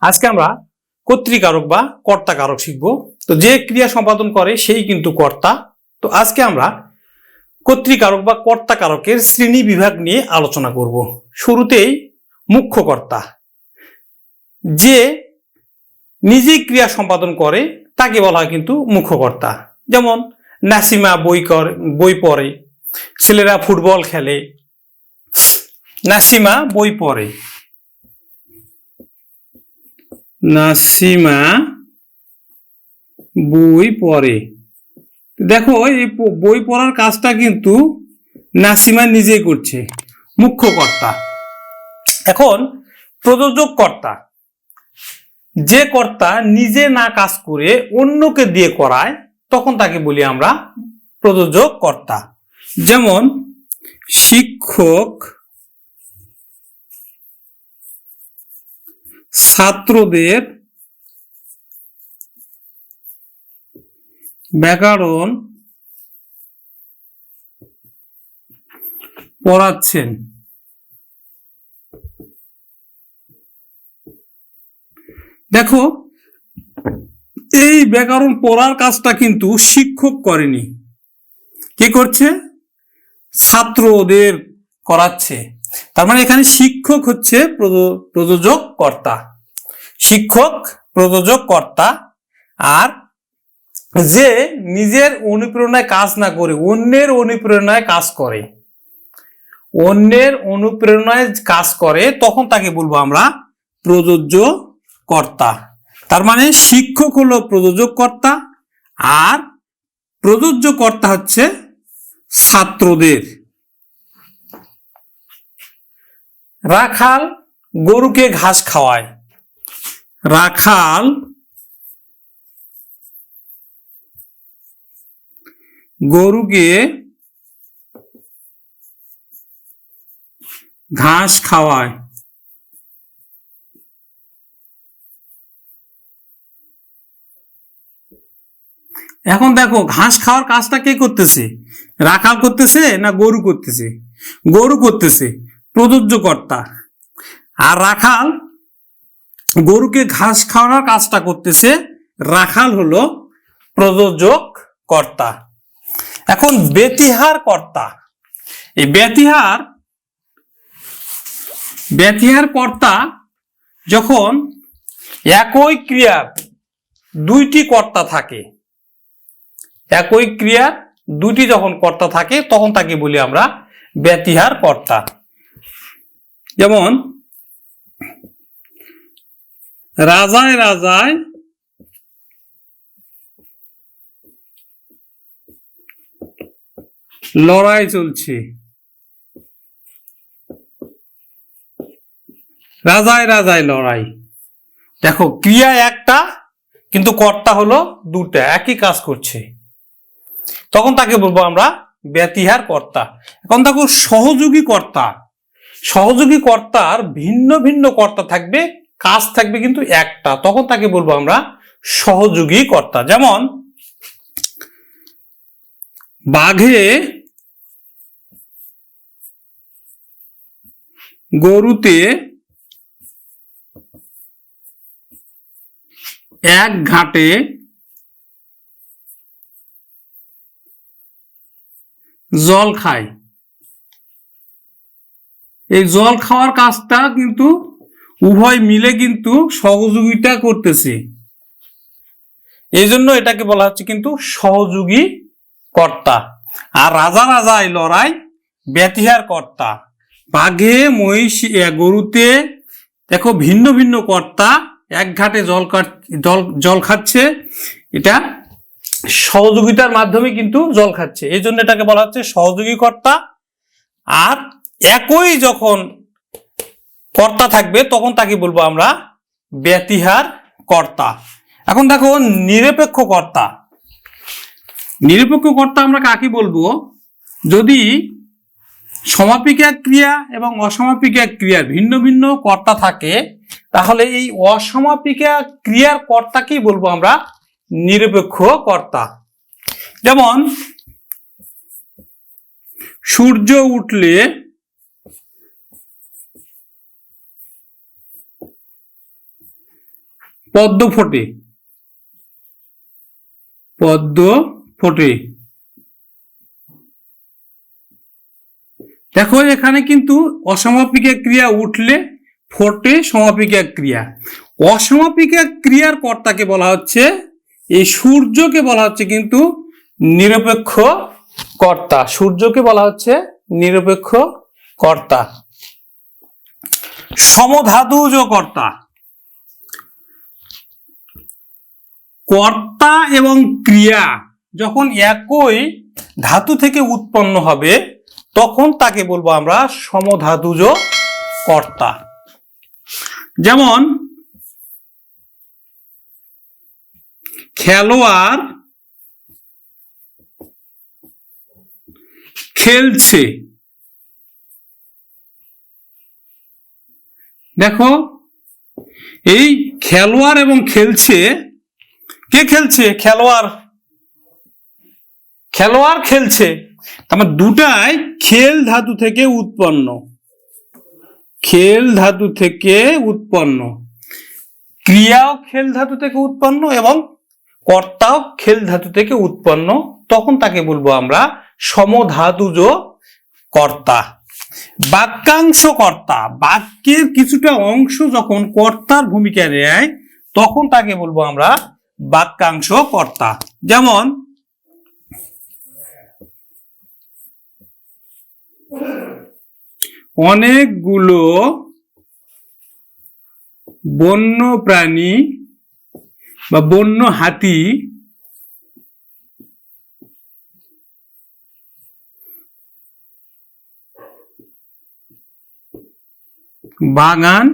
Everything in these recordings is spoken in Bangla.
আজকে আমরা কর্তৃকারক বা কর্তাকারক শিখব। তো যে ক্রিয়া সম্পাদন করে, সেই কিন্তু কর্তা। তো আজকে আমরা কর্তৃকারক বা কর্তাকারকের শ্রেণি বিভাগ নিয়ে আলোচনা করব। শুরুতেই মুখ্য কর্তা। যে নিজেই ক্রিয়া সম্পাদন করে, তাকে বলা হয় কিন্তু মুখ্যকর্তা যেমন, নাসিমা বই কর, বই পড়ে। ছেলেরা ফুটবল খেলে। নাসিমা বই পড়ে। নাসিমা বই পড়ে। দেখো এই বই পড়ার কাজটা কিন্তু নাসিমা নিজেই করছে, মুখ্য কর্তা। এখন প্রযোজক কর্তা যে কর্তা নিজে না কাজ করে অন্যকে দিয়ে করায়, তখন তাকে বলি আমরা প্রযোজক কর্তা যেমন শিক্ষক ছাত্রদের ব্যাকরণ পড়াচ্ছেন। দেখো, এই ব্যাকরণ পড়ার কাজটা কিন্তু শিক্ষক করেনি। কে করছে? ছাত্রদের করাচ্ছে। তার মানে এখানে শিক্ষক হচ্ছে প্রযো- প্রযোজক কর্তা শিক্ষক প্রযোজক কর্তা আর যে নিজের অনুপ্রেরণায় কাজ না করে, অন্যের অনুপ্রেরণায় কাজ করে। অন্যের অনুপ্রেরণায় কাজ করে, তখন তাকে বলব আমরা প্রযোজ্য কর্তা তার মানে শিক্ষক হলো প্রযোজক কর্তা আর প্রযোজ্য কর্তা হচ্ছে ছাত্রদের। রাখাল গরুকে ঘাস খাওয়ায়। রাখাল গরুকে ঘাস খাওয়ায়। এখন দেখো, ঘাস খাওয়ার কাজটা কে করতেছে? রাখাল করতেছে না গরু করতেছে? গরু করতেছে। প্রযোজ্য কর্তা আর রাখাল গরুকে ঘাস খাওয়ানোর কাজটা করতেছে। রাখাল হলো প্রযোজক কর্তা এখন বেতিহার কর্তা এই বেতিহার বেতিহার কর্তা যখন একই ক্রিয়ার দুইটি কর্তা থাকে, একই ক্রিয়ার দুটি যখন কর্তা থাকে, তখন তাকে বলি আমরা ব্যতিহার কর্তা যেমন, রাজায় রাজায় লড়াই চলছে। রাজায় রাজায় লড়াই। দেখো, ক্রিয়া একটা, কিন্তু কর্তা হলো দুটা, একই কাজ করছে। তখন তাকে বলব আমরা ব্যতিহার কর্তা। এখন দেখো, সহযোগী কর্তা। সহযোগী কর্তার ভিন্ন ভিন্ন কর্তা থাকবে, কাজ থাকবে কিন্তু একটা। তখন তাকে বলব আমরা সহযোগী কর্তা। যেমন, বাঘে গরুতে এক ঘাটে জল খায়। এই জল খাওয়ার কাজটা কিন্তু উভয় মিলে কিন্তু সহযোগিতা করতেছে। এই জন্য এটাকে বলা হচ্ছে কিন্তু সহযোগী কর্তা। আর রাজা রাজায় লড়াই ব্যতিহার কর্তা। বাঘে, মহিষী গরুতে দেখো ভিন্ন ভিন্ন কর্তা এক ঘাটে জল জল জল খাচ্ছে। এটা সহযোগিতার মাধ্যমে কিন্তু জল খাচ্ছে। এই জন্য এটাকে বলা হচ্ছে সহযোগী কর্তা। আর একই যখন কর্তা থাকবে, তখন তাকে বলব আমরা ব্যতিহার কর্তা। এখন দেখো, নিরপেক্ষ কর্তা। নিরপেক্ষ কর্তা আমরা কাকে বলব? যদি সমাপিকা ক্রিয়া এবং অসমাপিকা ক্রিয়ার ভিন্ন ভিন্ন কর্তা থাকে, তাহলে এই অসমাপিকা ক্রিয়ার কর্তাকেই বলব আমরা নিরপেক্ষ কর্তা। যেমন, সূর্য উঠলে পদ্ম ফোটে। পদ্ম ফোটে। দেখো, এখানে কিন্তু অসমাপিকা ক্রিয়া উঠলে ফোটে সমাপিকা ক্রিয়া। অসমাপিকা ক্রিয়ার কর্তাকে বলা হচ্ছে, এই সূর্যকে বলা হচ্ছে কিন্তু নিরপেক্ষ কর্তা। সূর্যকে বলা হচ্ছে নিরপেক্ষ কর্তা। সমধাতুজ কর্তা। কর্তা এবং ক্রিয়া যখন একই ধাতু থেকে উৎপন্ন হবে, তখন তাকে বলব আমরা সমধাতুজ কর্তা। যেমন, খেলোয়াড় খেলছে। দেখো, এই খেলোয়াড় এবং খেলছে কে খেলছে? খেলোয়াড়। খেলোয়াড় খেলছে। মানে দুটাই খেল ধাতু থেকে উৎপন্ন। খেল ধাতু থেকে উৎপন্ন। ক্রিয়াও খেল ধাতু থেকে উৎপন্ন এবং কর্তাও খেল ধাতু থেকে উৎপন্ন। তখন তাকে বলব আমরা সমধাতুজ কর্তা। বাক্যাংশ কর্তা। বাক্যের কিছুটা অংশ যখন কর্তার ভূমিকা নেয়, তখন তাকে বলব আমরা বাক্যাংশ কর্তা। যেমন অনেকগুলো বন্য প্রাণী বা বন্য হাতি বাগান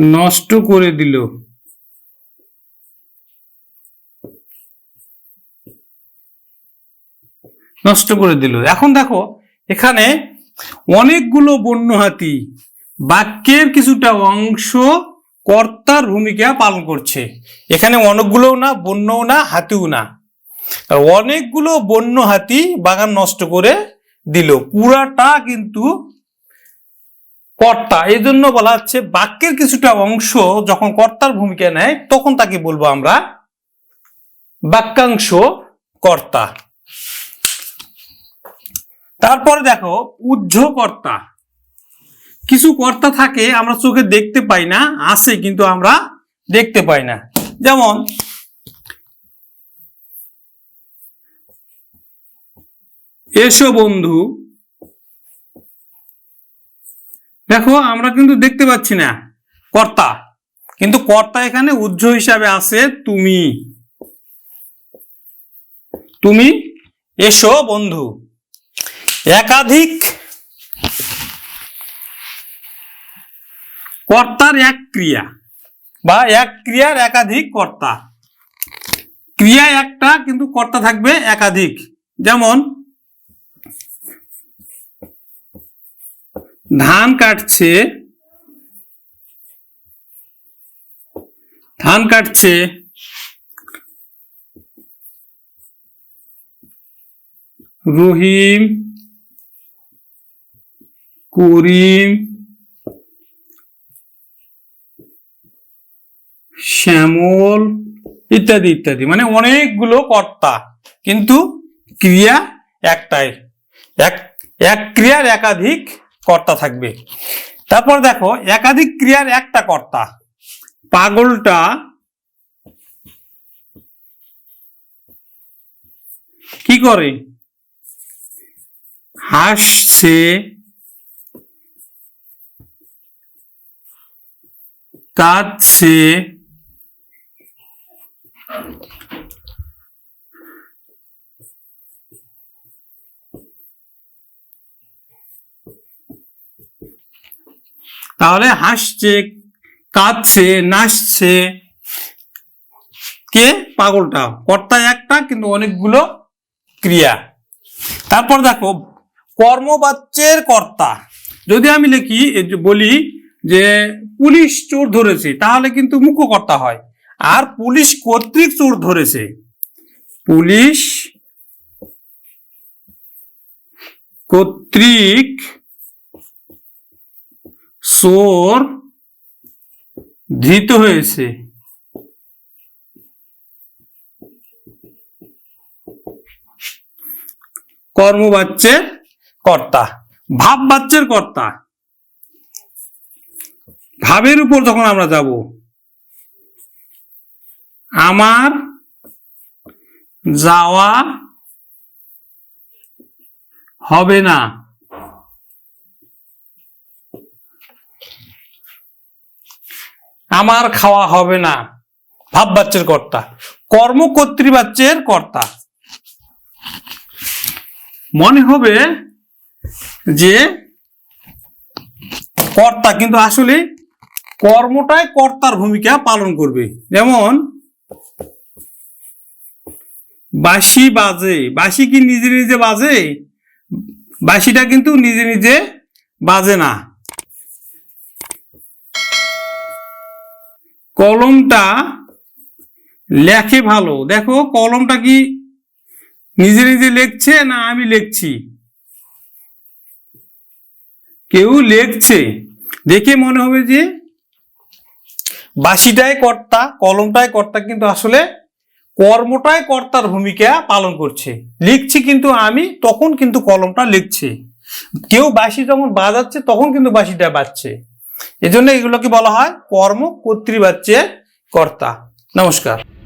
নষ্ট করে দিল। নষ্ট করে দিল। এখন দেখো, এখানে অনেকগুলো বন্য হাতি বাক্যের কিছুটা অংশ কর্তার ভূমিকা পালন করছে। এখানে অনেকগুলোও না, বন্যও না, হাতিও না। অনেকগুলো বন্য হাতি বাগান নষ্ট করে দিল। পুরাটা কিন্তু কর্তা এই জন্য বলা হচ্ছে বাক্যের কিছুটা অংশ যখন কর্তার ভূমিকা নেয়, তখন তাকে বলব আমরা বাক্যাংশ কর্তা। তারপরে দেখো উজ্জ কর্তা। কিছু কর্তা থাকে, আমরা চোখে দেখতে পাই না, আছে কিন্তু আমরা দেখতে পাই না। যেমন, এসো বন্ধু দেখো, আমরা কিন্তু দেখতে পাচ্ছি না। কর্তা। কিন্তু কর্তা এখানে উজ্জ হিসাবে আছে তুমি। তুমি এসো, বন্ধু। একাধিক কর্তার এক ক্রিয়া বা এক ক্রিয়ার একাধিক কর্তা। ক্রিয়া একটা, কিন্তু কর্তা থাকবে একাধিক। যেমন ধান কাটছে ধান কাটছে, রহিম, করিম, শ্যামল ইত্যাদি ইত্যাদি। মানে অনেকগুলো কর্তা, কিন্তু ক্রিয়া একটাই। এক এক ক্রিয়ার একাধিক কর্তা থাকবে। তারপর দেখো একাধিক ক্রিয়ার একটা কর্তা। পাগলটা কি করে? হাসছে। কাঁদছে। তাহলে হাসছে, কাঁদছে, নাচছে। কে? পাগলটা। কর্তা একটা, কিন্তু অনেকগুলো ক্রিয়া। তারপর দেখো, কর্মবাচ্যের কর্তা। যদি আমি লিখি বলি যে পুলিশ চোর ধরেছে, তাহলে কিন্তু মুখ্য কর্তা হয়। আর পুলিশ কর্তৃক চোর ধরেছে। পুলিশ কর্তৃক চোর ধৃত হয়েছে। কর্মবাচ্যের কর্তা ভাব বাচ্যের কর্তা। ভাবের উপর যখন আমরা যাব, আমার যাওয়া হবে না। আমার খাওয়া হবে না। ভাব বাচ্চের কর্তা। কর্মকর্তৃবাচ্যের কর্তা। মনে হবে যে কর্তা কিন্তু আসলে কর্মটাই কর্তার ভূমিকা পালন করবে। যেমন, বাঁশি বাজে। বাঁশি কি নিজে নিজে বাজে? বাঁশিটা কিন্তু নিজে নিজে বাজে না। কলমটা লেখে ভালো। দেখো, কলমটা কি নিজে নিজে লেখছে না আমি লিখছি? কেউ লেখছে। দেখে মনে হবে যে বাঁশিটাই কর্তা, কলমটাই কর্তা, কিন্তু আসলে কর্মটাই কর্তার ভূমিকা পালন করছে। লিখছি কিন্তু আমি, তখন কিন্তু কলমটা লিখছে। কেউ বাঁশি যখন বাজাচ্ছে, তখন কিন্তু বাঁশিটা বাজছে। এজন্য এগুলোকে বলা হয় কর্ম কর্তৃবাচ্যের কর্তা। নমস্কার।